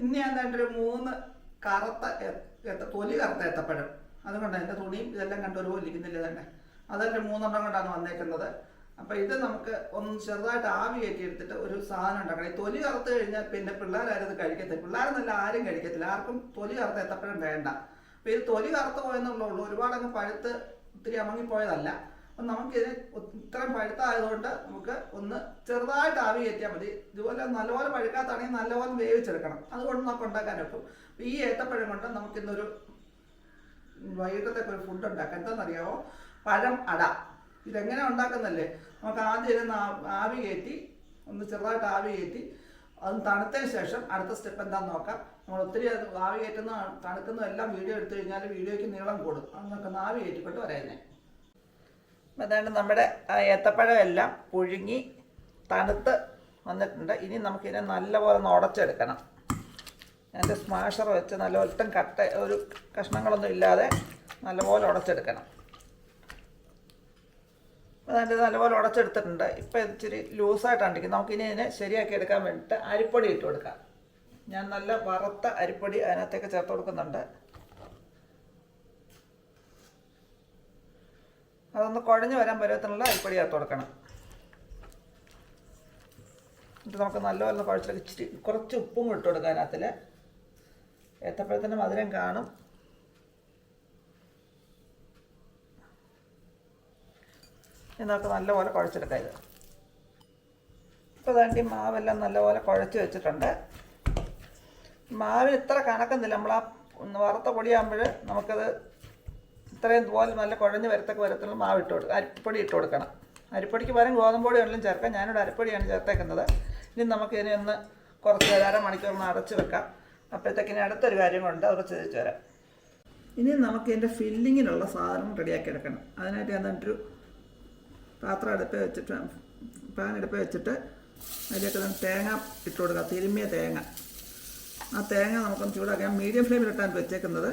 ഇന്ന് ഞാൻ കണ്ടൊരു മൂന്ന് കറുത്ത തൊലി കറുത്ത ഏത്തപ്പഴം അതുകൊണ്ട് എന്റെ തുണിയും ഇതെല്ലാം കണ്ട് ഒരു ഇരിക്കുന്നില്ല തന്നെ അതെന്റെ മൂന്നെണ്ണം കൊണ്ടാണ് വന്നേക്കുന്നത്. അപ്പോൾ ഇത് നമുക്ക് ഒന്ന് ചെറുതായിട്ട് ആവി കയറ്റി എടുത്തിട്ട് ഒരു സാധനം ഉണ്ടാക്കണം. ഈ തൊലി കറുത്ത് കഴിഞ്ഞാൽ പിന്നെ പിള്ളേരാരും ഇത് കഴിക്കത്തില്ല. പിള്ളേരെന്നല്ല ആരും കഴിക്കത്തില്ല. ആർക്കും തൊലി കറുത്ത ഏത്തപ്പഴം വേണ്ട. അപ്പം ഇത് തൊലി കറുത്ത് പോയെന്നുള്ളൂ ഒരുപാട് അങ്ങ് പഴുത്ത് ഒത്തിരി അമങ്ങിപ്പോയതല്ല. അപ്പം നമുക്കിത് ഇത്രയും പഴുത്തായതുകൊണ്ട് നമുക്ക് ഒന്ന് ചെറുതായിട്ട് ആവി കയറ്റിയാൽ മതി. ഇതുപോലെ നല്ലപോലെ പഴുക്കാത്താണെങ്കിൽ നല്ലപോലെ വേവിച്ചെടുക്കണം. അതുകൊണ്ട് നമുക്ക് ഉണ്ടാക്കാൻ വെക്കും ഈ ഏത്തപ്പഴം കൊണ്ട് നമുക്കിന്നൊരു വൈകിട്ടത്തേക്ക് ഒരു ഫുഡ് ഉണ്ടാക്കാം. എന്താണെന്നറിയാമോ പഴം അട. ഇതെങ്ങനെ ഉണ്ടാക്കുന്നല്ലേ? നമുക്ക് ആദ്യം ഇരുന്ന് ആവി കയറ്റി ഒന്ന് ചെറുതായിട്ട് ആവി കയറ്റി അത് തണുത്തതിന് ശേഷം അടുത്ത സ്റ്റെപ്പ് എന്താണെന്ന് നോക്കാം. നമ്മൾ ഒത്തിരി ആവി കയറ്റുന്ന തണുക്കുന്ന എല്ലാം വീഡിയോ എടുത്തു കഴിഞ്ഞാൽ വീഡിയോയ്ക്ക് നീളം കൂടും. അത് നമുക്ക് ആവി കയറ്റിക്കൊണ്ട് വരാം അതാണ്ട് നമ്മുടെ ഏത്തപ്പഴമെല്ലാം പുഴുങ്ങി തണുത്ത് വന്നിട്ടുണ്ട്. ഇനി നമുക്കിതിനെ നല്ലപോലെ ഒന്ന് ഉടച്ചെടുക്കണം. അതിന്റെ സ്മാഷർ വെച്ച് നല്ല ഒറ്റം കട്ട ഒരു കഷ്ണങ്ങളൊന്നും ഇല്ലാതെ നല്ലപോലെ ഉടച്ചെടുക്കണം. അതാണ്ട് നല്ലപോലെ ഉടച്ചെടുത്തിട്ടുണ്ട്. ഇപ്പം ഇച്ചിരി ലൂസായിട്ടാണ് ഇരിക്കുന്നത്. നമുക്കിനി ഇതിനെ ശരിയാക്കി എടുക്കാൻ വേണ്ടിയിട്ട് അരിപ്പൊടി ഇട്ട് കൊടുക്കാം. ഞാൻ നല്ല വറുത്ത അരിപ്പൊടി അതിനകത്തേക്ക് ചേർത്ത് കൊടുക്കുന്നുണ്ട്. അതൊന്ന് കുഴഞ്ഞു വരാൻ പരുവത്തിനുള്ള അരിപ്പൊടി ചേർത്ത് കൊടുക്കണം. എന്നിട്ട് നമുക്ക് നല്ലപോലെ കുഴച്ചിട്ട് ഇച്ചിരി കുറച്ച് ഉപ്പും ഇട്ട് കൊടുക്കാം അതിനകത്തിൽ ഏത്തപ്പഴത്തിന്റെ മധുരം കാണും. നമുക്ക് നല്ലപോലെ കുഴച്ചെടുക്കാം ഇത്. ഇപ്പോൾ വേണ്ടി മാവെല്ലാം നല്ലപോലെ കുഴച്ച് വെച്ചിട്ടുണ്ട്. മാവിന് ഇത്ര കണക്കുന്നില്ല നമ്മൾ ആ വറുത്ത പൊടിയാകുമ്പോൾ നമുക്കത് ഇത്രയും പോലെ നല്ല കുഴഞ്ഞ് വരത്തൊക്കെ വരത്തുള്ള മാവ് ഇട്ട് കൊടുക്കുക അരിപ്പൊടി ഇട്ട് കൊടുക്കണം. അരിപ്പൊടിക്ക് പകരം ഗോതമ്പ് പൊടി വേണമെങ്കിലും ചേർക്കാം. ഞാനിവിടെ അരിപ്പൊടിയാണ് ചേർത്തേക്കുന്നത്. ഇനി നമുക്ക് ഒന്ന് കുറച്ച് അര ഒന്ന് അടച്ച് വെക്കാം. അപ്പോഴത്തേക്കിനി അടുത്തൊരു കാര്യം കൊണ്ട് അവർ ചോദിച്ചു തരാം. ഇനി നമുക്ക് ഇതിന്റെ ഫില്ലിങ്ങിനുള്ള സാധനം റെഡിയാക്കി എടുക്കണം. അതിനായിട്ട് ഞാൻ എന്നിട്ടൊരു പാത്രം അടുപ്പ് വെച്ചിട്ട് പാൻ അടുപ്പ് വെച്ചിട്ട് അതിലേക്ക് തേങ്ങ ഇട്ട് കൊടുക്കുക തിരുമ്മിയ തേങ്ങ. ആ തേങ്ങ നമുക്കൊന്ന് ചൂടാക്കാം. മീഡിയം ഫ്ലെയിമിലിട്ടാണ് വെച്ചേക്കുന്നത്.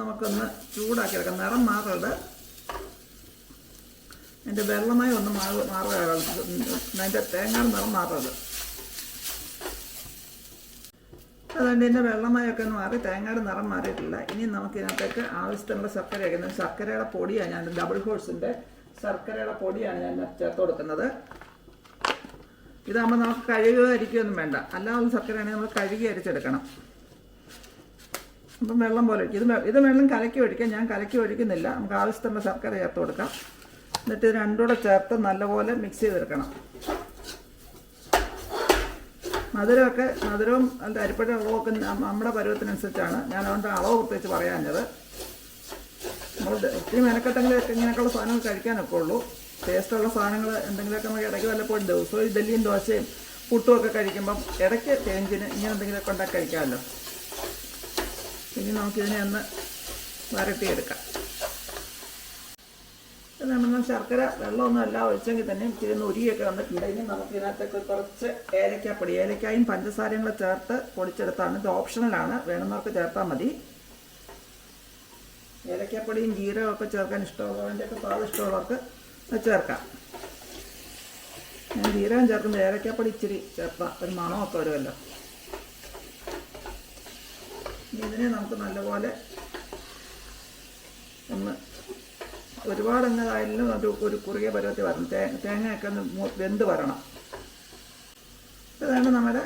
നമുക്കൊന്ന് ചൂടാക്കി എടുക്കാം. നിറം മാറരുത്. അതിന്റെ വെള്ളമായി ഒന്ന് മാറ മാറുക അതിന്റെ തേങ്ങയുടെ നിറം മാറരുത്. അതുകൊണ്ട് ഇതിന്റെ വെള്ളമായൊക്കെ ഒന്ന് മാറി തേങ്ങയുടെ നിറം മാറിയിട്ടില്ല. ഇനി നമുക്ക് ഇതിനകത്തേക്ക് ആവശ്യത്തിനുള്ള ശർക്കര വയ്ക്കുന്നത് ശർക്കരയുടെ പൊടിയാണ് ഞാൻ ഡബിൾ ഹോഴ്സിന്റെ ശർക്കരയുടെ പൊടിയാണ് ഞാൻ ചേർത്ത് കൊടുക്കുന്നത്. ഇതാകുമ്പോൾ നമുക്ക് കഴുകുക അരിക്കുകയൊന്നും വേണ്ട. അല്ലാതെ ശർക്കരയാണെങ്കിൽ നമ്മൾ കഴുകി അരിച്ചെടുക്കണം. അപ്പം വെള്ളം പോലെ ഒഴിക്കും ഇത് ഇത് വെള്ളം കലക്കി ഒഴിക്കാം. ഞാൻ കലക്കി ഒഴിക്കുന്നില്ല. നമുക്ക് ആവശ്യത്തിനുള്ള ശർക്കര ചേർത്ത് കൊടുക്കാം. എന്നിട്ട് ഇത് രണ്ടും കൂടെ ചേർത്ത് നല്ലപോലെ മിക്സ് ചെയ്തെടുക്കണം മധുരമൊക്കെ മധുരവും അതിന്റെ അരിപ്പഴ അളവൊക്കെ നമ്മുടെ പരുവത്തിനനുസരിച്ചാണ്. ഞാൻ അതുകൊണ്ട് അളവ് പ്രത്യേകിച്ച് പറയാഞ്ഞത്. നമ്മൾ ഒത്തിരി മെനക്കെട്ടെങ്കിലും ഇങ്ങനെയൊക്കെയുള്ള സാധനങ്ങൾ കഴിക്കാനൊക്കെ ഉള്ളൂ. ടേസ്റ്റുള്ള സാധനങ്ങൾ എന്തെങ്കിലുമൊക്കെ നമുക്ക് ഇടയ്ക്ക് വല്ലപ്പോഴും ദിവസവും ഇഡലിയും ദോശയും പുട്ടുമൊക്കെ കഴിക്കുമ്പം ഇടയ്ക്ക് ചേഞ്ചിന് ഇങ്ങനെ എന്തെങ്കിലുമൊക്കെ ഉണ്ടാക്കി കഴിക്കാമല്ലോ. ഇനി നമുക്കിതിനെ ഒന്ന് വരട്ടിയെടുക്കാം. നമ്മൾ ശർക്കര വെള്ളമൊന്നും അല്ല ഒഴിച്ചെങ്കിൽ തന്നെ ഇച്ചിരി ഉരിയൊക്കെ വന്നിട്ടുണ്ട്. ഇനി നമുക്ക് ഇതിനകത്തേക്ക് കുറച്ച് ഏലക്കാപ്പൊടി ഏലക്കായും പഞ്ചസാരയും ചേർത്ത് പൊടിച്ചെടുത്താണ്. ഇത് ഓപ്ഷണലാണ് വേണമെന്നവർക്ക് ചേർത്താൽ മതി. ഏലക്കാപ്പൊടിയും ജീരകമൊക്കെ ചേർക്കാൻ ഇഷ്ടമുള്ളവന്റെയൊക്കെ സ്വാദ് ഇഷ്ടമുള്ളവർക്ക് ചേർക്കാം. ഞാൻ ജീരകം ചേർക്കുമ്പോൾ ഏലക്കാപ്പൊടി ഇച്ചിരി ചേർത്താം ഒരു മണമൊക്കെ വരുമല്ലോ. ഇതിനെ നമുക്ക് നല്ലപോലെ ഒന്ന് ഒരുപാട് അങ്ങായാലും ഒരു ഒരു കുറുകിയ പരുവത്തിൽ വരണം. തേ തേങ്ങയൊക്കെ ഒന്ന് വെന്ത് വരണം. ഇതാണ് നമ്മുടെ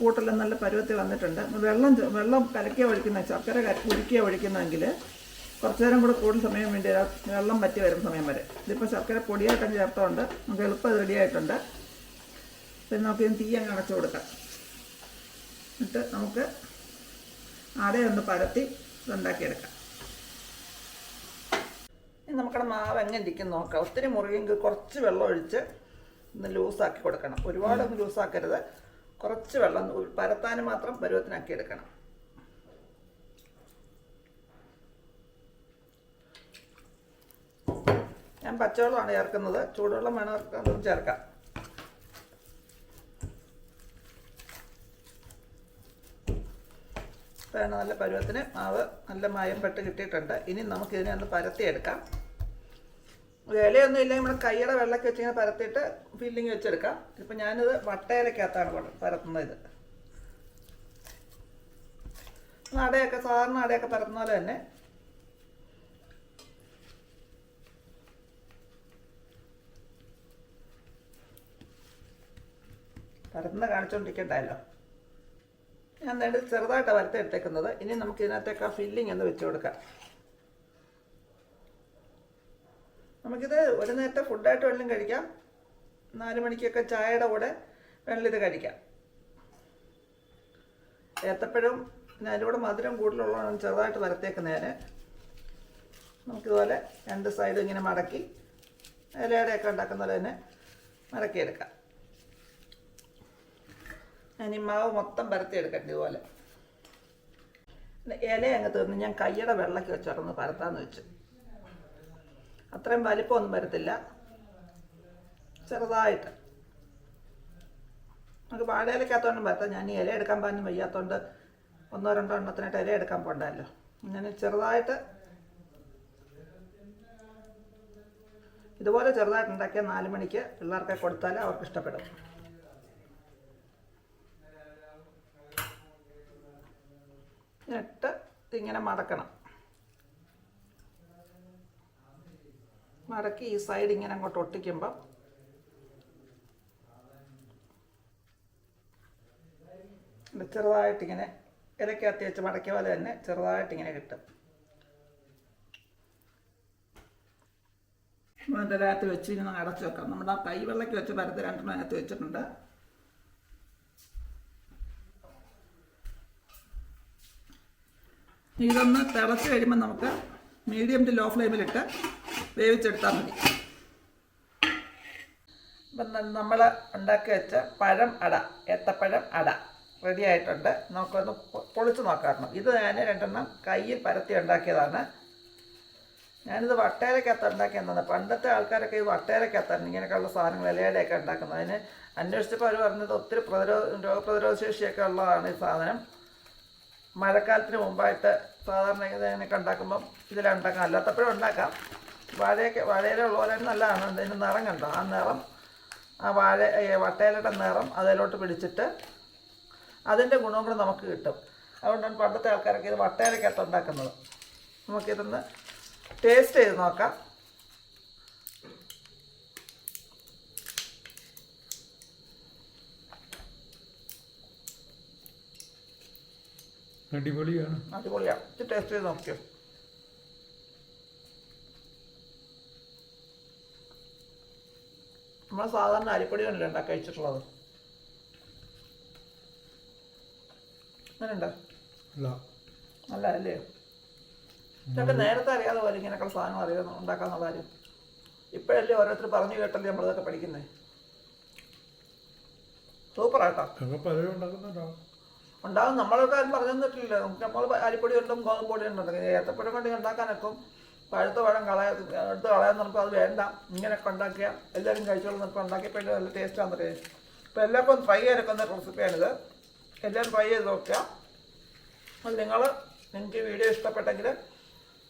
കൂട്ടെല്ലാം നല്ല പരുവത്തിൽ വന്നിട്ടുണ്ട്. വെള്ളം വെള്ളം കലക്കിയ ഒഴിക്കുന്ന ശർക്കര കുരുക്കിയ ഒഴിക്കുന്നതെങ്കിൽ കുറച്ച് നേരം കൂടെ കൂടുതൽ സമയം വേണ്ടി. വെള്ളം പറ്റി വരുന്ന സമയം വരെ. ഇതിപ്പോൾ ശർക്കര പൊടിയായിട്ടൊക്കെ ചേർത്തോണ്ട് നമുക്ക് എളുപ്പം റെഡിയായിട്ടുണ്ട് പിന്നെ നമുക്ക് തീ അങ്ങ് അടച്ചു കൊടുക്കാം. എന്നിട്ട് നമുക്ക് അടയൊന്ന് പരത്തി ഇതുണ്ടാക്കിയെടുക്കാം. ഇനി നമുക്കടെ മാവ് എങ്ങനെ ഇരിക്കും നോക്കാം. ഒത്തിരി മുറിയെങ്കിൽ കുറച്ച് വെള്ളം ഒഴിച്ച് ഒന്ന് ലൂസാക്കി കൊടുക്കണം. ഒരുപാടൊന്നും ലൂസാക്കരുത്. കുറച്ച് വെള്ളം പരത്താൻ മാത്രം പരുവത്തിനാക്കി എടുക്കണം. ഞാൻ പച്ചവെള്ളമാണ് ചേർക്കുന്നത്. ചൂടുവെള്ളം വേണം ചേർക്കാം. തന്നെ നല്ല പരുവത്തിന് മാവ് നല്ല മയം പെട്ട് കിട്ടിയിട്ടുണ്ട്. ഇനി നമുക്ക് ഇതിനെ ഒന്ന് പരത്തിയെടുക്കാം. ഇലയൊന്നും ഇല്ലെങ്കിൽ നമ്മുടെ കൈയുടെ വെള്ളമൊക്കെ വെച്ച് ഇങ്ങനെ പരത്തിയിട്ട് ഫില്ലിങ് വെച്ചെടുക്കാം. ഇപ്പം ഞാനിത് വട്ടയിലക്കകത്താണ് പര- പരത്തുന്നത് ഇത്. അടയൊക്കെ സാധാരണ അടയൊക്കെ പരത്തുന്ന പോലെ തന്നെ. പരത്തുന്ന കാണിച്ചുകൊണ്ടിരിക്കണ്ടല്ലോ ഞാൻ നേടി ചെറുതായിട്ട് വരത്തെടുത്തേക്കുന്നത് ഇനി നമുക്ക് ഇതിനകത്തേക്ക് ആ ഫില്ലിംഗ് ഒന്ന് വെച്ച് കൊടുക്കാം. നമുക്കിത് ഒരു നേരത്തെ ഫുഡായിട്ട് വെള്ളം കഴിക്കാം. നാല് മണിക്കൊക്കെ ചായയുടെ കൂടെ വെള്ളം ഇത് കഴിക്കാം. ഏത്തപ്പഴം കൂടെ മധുരം കൂടുതലുള്ളതാണ് ചെറുതായിട്ട് വരത്തേക്കുന്നതിന് നമുക്കിതുപോലെ രണ്ട് സൈഡും ഇങ്ങനെ മടക്കി ഇലയുടെയൊക്കെ ഉണ്ടാക്കുന്ന പോലെ തന്നെ മടക്കിയെടുക്കാം. ഞാൻ മാവ് മൊത്തം പരത്തി എടുക്കട്ടെ ഇതുപോലെ. ഇല അങ്ങ് തീർന്ന് ഞാൻ കയ്യുടെ വെള്ളക്ക് വെച്ചോട്ടൊന്ന് പരത്താന്ന് വെച്ചു. അത്രയും വലിപ്പമൊന്നും വരത്തില്ല. ചെറുതായിട്ട്. നമുക്ക് വാഴയിലക്കകത്തോണ്ടും പരത്താം. ഞാൻ ഇല എടുക്കാൻ പാനും വയ്യാത്തതുകൊണ്ട് ഒന്നോ രണ്ടോ എണ്ണത്തിനായിട്ട് ഇല എടുക്കാൻ പോണ്ടല്ലോ. ഞാൻ ചെറുതായിട്ട് ഇതുപോലെ ചെറുതായിട്ട് ഉണ്ടാക്കിയ നാല് മണിക്ക് കൊടുത്താൽ അവർക്ക് ഇഷ്ടപ്പെടും. എന്നിട്ട് ഇങ്ങനെ മടക്കണം. മടക്കി ഈ സൈഡ് ഇങ്ങനെ അങ്ങോട്ട് ഒട്ടിക്കുമ്പം ചെറുതായിട്ടിങ്ങനെ ഇലക്കകത്ത് വെച്ച് മടക്കിയ പോലെ തന്നെ ചെറുതായിട്ടിങ്ങനെ കിട്ടും. അതിന്റെ അകത്ത് വെച്ച് ഇങ്ങനെ അടച്ചു വെക്കാം നമ്മുടെ ആ കൈവെള്ളയ്ക്ക് വെച്ച് പരത്ത് രണ്ടെണ്ണം അതിനകത്ത് വെച്ചിട്ടുണ്ട്. ഇതൊന്ന് തിളച്ച് കഴിയുമ്പോൾ നമുക്ക് മീഡിയം ടു ലോ ഫ്ലെയിമിലിട്ട് വേവിച്ചെടുത്താൽ മതി. ഇപ്പം നമ്മൾ ഉണ്ടാക്കി വെച്ച പഴം അട ഏത്തപ്പഴം അട റെഡി ആയിട്ടുണ്ട്. നമുക്കൊന്ന് പൊളിച്ച് നോക്കാറുണ്ട് ഇത് ഞാൻ രണ്ടെണ്ണം കയ്യിൽ പരത്തി ഉണ്ടാക്കിയതാണ്. ഞാനിത് വട്ടേരക്കകത്ത് ഉണ്ടാക്കിയതാണ് പണ്ടത്തെ ആൾക്കാരൊക്കെ ഈ വട്ടേരക്കകത്താണ് ഇങ്ങനെയൊക്കെയുള്ള സാധനങ്ങൾ ഇലയുടെയൊക്കെ ഉണ്ടാക്കുന്നത്. അതിന് അന്വേഷിച്ചപ്പോൾ അവർ പറഞ്ഞത് ഒത്തിരി പ്രതിരോധ രോഗപ്രതിരോധ ശേഷിയൊക്കെ ഉള്ളതാണ് ഈ സാധനം. മഴക്കാലത്തിന് മുമ്പായിട്ട് സാധാരണ ഇതിനൊക്കെ ഉണ്ടാക്കുമ്പം ഇതിലുണ്ടാക്കാം അല്ലാത്തപ്പോഴും ഉണ്ടാക്കാം. വാഴയൊക്കെ വാഴയില ഉള്ള പോലെ നല്ലതാണ്. അതിന്റെ നിറം കണ്ടോ? ആ നിറം ആ വാഴ വട്ടയിലയുടെ നിറം അതിലോട്ട് പിടിച്ചിട്ട് അതിന്റെ ഗുണവും കൂടെ നമുക്ക് കിട്ടും. അതുകൊണ്ടാണ് പണ്ടത്തെ ആൾക്കാരൊക്കെ ഇത് വട്ടയിലൊക്കെ ഉണ്ടാക്കുന്നത്. നമുക്കിതൊന്ന് ടേസ്റ്റ് ചെയ്ത് നോക്കാം. അടിപൊളിയാണ്. അടിപൊളിയാണ് ഇത് ടേസ്റ്റ് ചെയ്ത് നോക്കിയോ? നമ്മൾ സാധാരണ അരിപ്പൊടി കൊണ്ടല്ലേ ഉണ്ടാക്കി കഴിച്ചിട്ടുള്ളത്? അങ്ങനെയുണ്ടോ? അല്ല. അല്ലേ? ഇതൊക്കെ നേരത്തെ അറിയാതെ പോലെ ഇങ്ങനെയൊക്കെ സാധനം അറിയാതെ ഉണ്ടാക്കാന്നുള്ള കാര്യം. ഇപ്പോഴല്ലേ ഓരോരുത്തർ പറഞ്ഞു കേട്ടല്ലേ നമ്മളിതൊക്കെ പഠിക്കുന്നേ? സൂപ്പറാട്ടോ ഒക്കെ പലരും ഉണ്ടാക്കുന്നുണ്ടോ ഉണ്ടാകും. നമ്മളൊക്കെ ആരും പറഞ്ഞു തന്നിട്ടില്ല നമുക്ക് നമ്മൾ അരിപ്പൊടി കൊണ്ടും ഗോതമ്പ് പൊടി കൊണ്ടും ഏത്തപ്പഴം കൊണ്ട് ഉണ്ടാക്കാനൊക്കെ. പഴുത്ത പഴം കളയ എടുത്ത് കളയാൻ നമുക്ക് അത് വേണ്ട. ഇങ്ങനെയൊക്കെ ഉണ്ടാക്കിയ എല്ലാവരും കഴിച്ചോളും നമുക്ക് ഉണ്ടാക്കിയപ്പോൾ നല്ല ടേസ്റ്റാണെന്ന് അറിയാം ഇപ്പോൾ എല്ലാവർക്കും ട്രൈ ചെയ്തെടുക്കുന്ന റെസിപ്പിയാണിത് എല്ലാവരും ട്രൈ ചെയ്ത് നോക്കുക. അത് നിങ്ങൾ നിങ്ങൾക്ക് വീഡിയോ ഇഷ്ടപ്പെട്ടെങ്കിൽ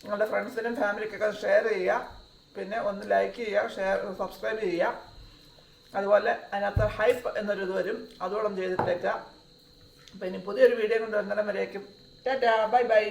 നിങ്ങളുടെ ഫ്രണ്ട്സിനും ഫാമിലിക്കൊക്കെ ഷെയർ ചെയ്യുക. പിന്നെ ഒന്ന് ലൈക്ക് ചെയ്യുക ഷെയർ സബ്സ്ക്രൈബ് ചെയ്യുക. അതുപോലെ അതിനകത്ത് ഹൈപ്പ് എന്നൊരു ഇത് വരും അതുകൂടെ ചെയ്തിട്ടേക്കാം അപ്പോൾ ഇനി പുതിയൊരു വീഡിയോ കൊണ്ട് വരുന്നിടം വരേക്കും. Tata bye bye.